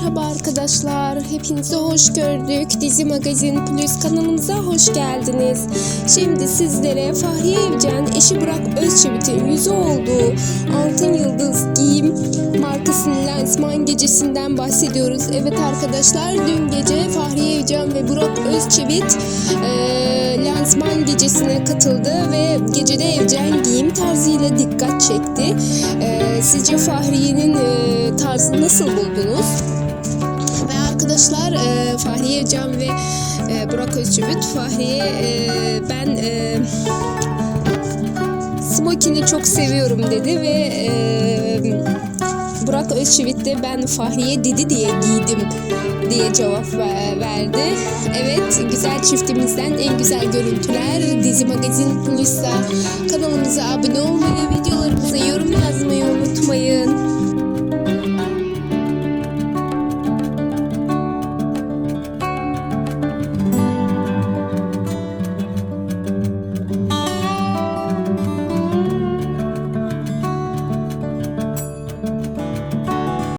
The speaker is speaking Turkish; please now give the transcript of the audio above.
Merhaba arkadaşlar, hepinizi hoş gördük. Dizi Magazin Plus kanalımıza hoş geldiniz. Şimdi sizlere Fahriye Evcen, eşi Burak Özçivit'in yüzü olduğu Altın Yıldız giyim markasının lansman gecesinden bahsediyoruz. Evet arkadaşlar, dün gece Fahriye Evcen ve Burak Özçivit eee, lansman gecesine katıldı ve gecede Evcen giyim tarzıyla dikkat çekti. Eee, sizce Fahriye'nin eee, tarzını nasıl buldunuz? Ve arkadaşlar e, Fahriye Can ve e, Burak Özçivit Fahriye e, ben e, smokini çok seviyorum dedi ve e, Burak Özçivit de ben Fahriye dedi diye giydim diye cevap ver- verdi. Evet güzel çiftimizden en güzel görüntüler Dizi Magazin Plus'ta kanalımıza abone olmayı, yazmayı